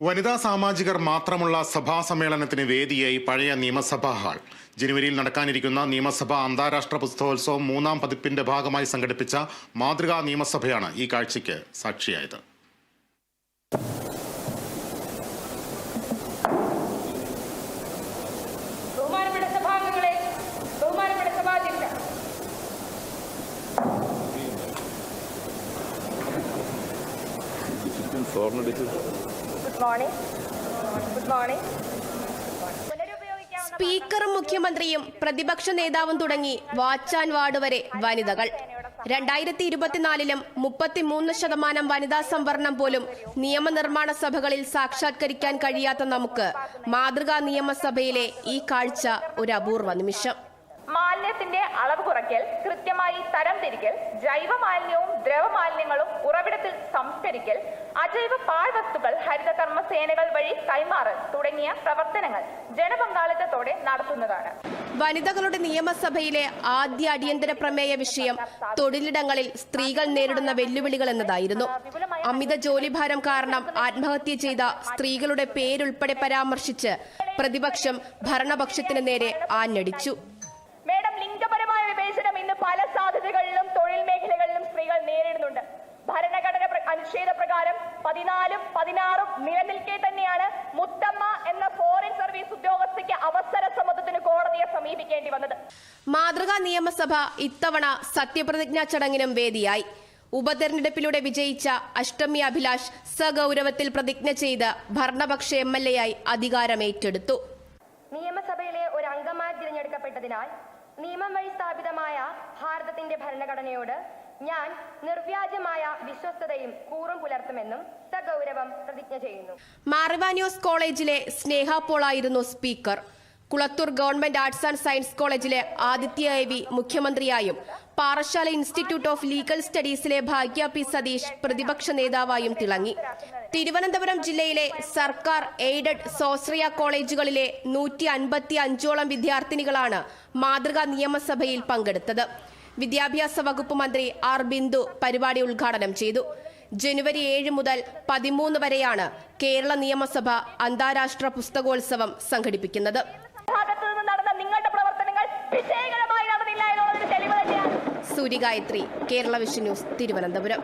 വനിതാ സാമാജികർ മാത്രമുള്ള സഭാ സമ്മേളനത്തിന് വേദിയായി പഴയ നിയമസഭാ ഹാൾ. ജനുവരിയിൽ നടക്കാനിരിക്കുന്ന നിയമസഭാ അന്താരാഷ്ട്ര പുസ്തകോത്സവം മൂന്നാം പതിപ്പിന്റെ ഭാഗമായി സംഘടിപ്പിച്ച മാതൃകാ നിയമസഭയാണ് ഈ കാഴ്ചയ്ക്ക് സാക്ഷിയായത്. ബഹുമാനപ്പെട്ട ഗുഡ് മോർണിംഗ് ഗുഡ് മോർണിംഗ് സ്പീക്കറും മുഖ്യമന്ത്രിയും പ്രതിപക്ഷ നേതാവും തുടങ്ങി വാച്ചാൻ വാർഡ് വരെ വനിതകൾ. രണ്ടായിരത്തി ഇരുപത്തിനാലിലും മുപ്പത്തിമൂന്ന് ശതമാനം വനിതാ സംവരണം പോലും നിയമനിർമ്മാണ സഭകളിൽ സാക്ഷാത്കരിക്കാൻ കഴിയാത്ത നമുക്ക് മാതൃകാ നിയമസഭയിലെ ഈ കാഴ്ച ഒരു അപൂർവ നിമിഷം. മാലിന്യത്തിന്റെ അളവ് കുറയ്ക്കൽ കൃത്യമായി തരംതിരിക്കൽ ജൈവ മാലിന്യവും ദ്രവമാലിന്യങ്ങളും ഉറവിടത്തിൽ സംസ്കരിക്കൽ അജൈവ പാഴ്വസ്തുക്കൾ ഹരിതകർമ്മ സേനകൾ വഴി കൈമാറൽ തുടങ്ങിയ പ്രവർത്തനങ്ങൾ ജനപങ്കാളിത്തത്തോടെ നടത്തുന്നതാണ്. വനിതകളുടെ നിയമസഭയിലെ ആദ്യ അടിയന്തര പ്രമേയ വിഷയം തൊഴിലിടങ്ങളിൽ സ്ത്രീകൾ നേരിടുന്ന വെല്ലുവിളികൾ എന്നതായിരുന്നു. അമിത ജോലിഭാരം കാരണം ആത്മഹത്യ ചെയ്ത സ്ത്രീകളുടെ പേരുൾപ്പെടെ പരാമർശിച്ച് പ്രതിപക്ഷം ഭരണപക്ഷത്തിന് നേരെ ആഞ്ഞടിച്ചു. മേഡം ലിംഗപരമായ വിവേചനം ഇന്ന് പല സാധ്യതകളിലും തൊഴിൽ മേഖലകളിലും സ്ത്രീകൾ നേരിടുന്നുണ്ട്. ഭരണഘടന അനുച്ഛേദ പ്രകാരം പതിനാലും പതിനാറും നിലനിൽക്കെ തന്നെയാണ് മുത്തമ്മ എന്ന ഫോറിൻ സർവീസ് ഉദ്യോഗസ്ഥയ്ക്ക് അവസര സമ്മതത്തിന് കോടതിയെ സമീപിക്കേണ്ടി വന്നത്. മാതൃകാ നിയമസഭ ഇത്തവണ സത്യപ്രതിജ്ഞാ ചടങ്ങിനും വേദിയായി. ഉപതെരഞ്ഞെടുപ്പിലൂടെ വിജയിച്ച അഷ്ടമി അഭിലാഷ് സഗൗരവത്തിൽ പ്രതിജ്ഞ ചെയ്ത് ഭരണപക്ഷ എം എൽ എ ആയി അധികാരമേറ്റെടുത്തു. നിയമസഭയിലെ ഒരു അംഗമായി തിരഞ്ഞെടുക്കപ്പെട്ടതിനാൽ നിയമം വഴി സ്ഥാപിതമായ ഭാരതത്തിന്റെ ഭരണഘടനയോട് ഞാൻ നിർവ്യാജമായ വിശ്വസ്തതയും കൂറും പുലർത്തുമെന്നും സഗൗരവം പ്രതിജ്ഞ ചെയ്യുന്നു. മാർവാനിയോസ് കോളേജിലെ Sneha പോളായിരുന്നു speaker. Kulathoor government arts and science കോളേജിലെ ആദിത്യ എ വി മുഖ്യമന്ത്രിയായും പാറശാല ഇൻസ്റ്റിറ്റ്യൂട്ട് ഓഫ് ലീഗൽ സ്റ്റഡീസിലെ ഭാഗ്യ പി സതീഷ് പ്രതിപക്ഷ നേതാവായും തിളങ്ങി. തിരുവനന്തപുരം ജില്ലയിലെ സർക്കാർ എയ്ഡഡ് സ്വാശ്രയ കോളേജുകളിലെ നൂറ്റി അൻപത്തി അഞ്ചോളം വിദ്യാർത്ഥിനികളാണ് മാതൃകാ നിയമസഭയിൽ പങ്കെടുത്തത്. വിദ്യാഭ്യാസ വകുപ്പ് മന്ത്രി ആർ ബിന്ദു പരിപാടി ഉദ്ഘാടനം ചെയ്തു. ജനുവരി ഏഴ് മുതൽ പതിമൂന്ന് വരെയാണ് കേരള നിയമസഭ അന്താരാഷ്ട്ര പുസ്തകോത്സവം സംഘടിപ്പിക്കുന്നത്. Suryagayathri Kerala vision news Thiruvananthapuram.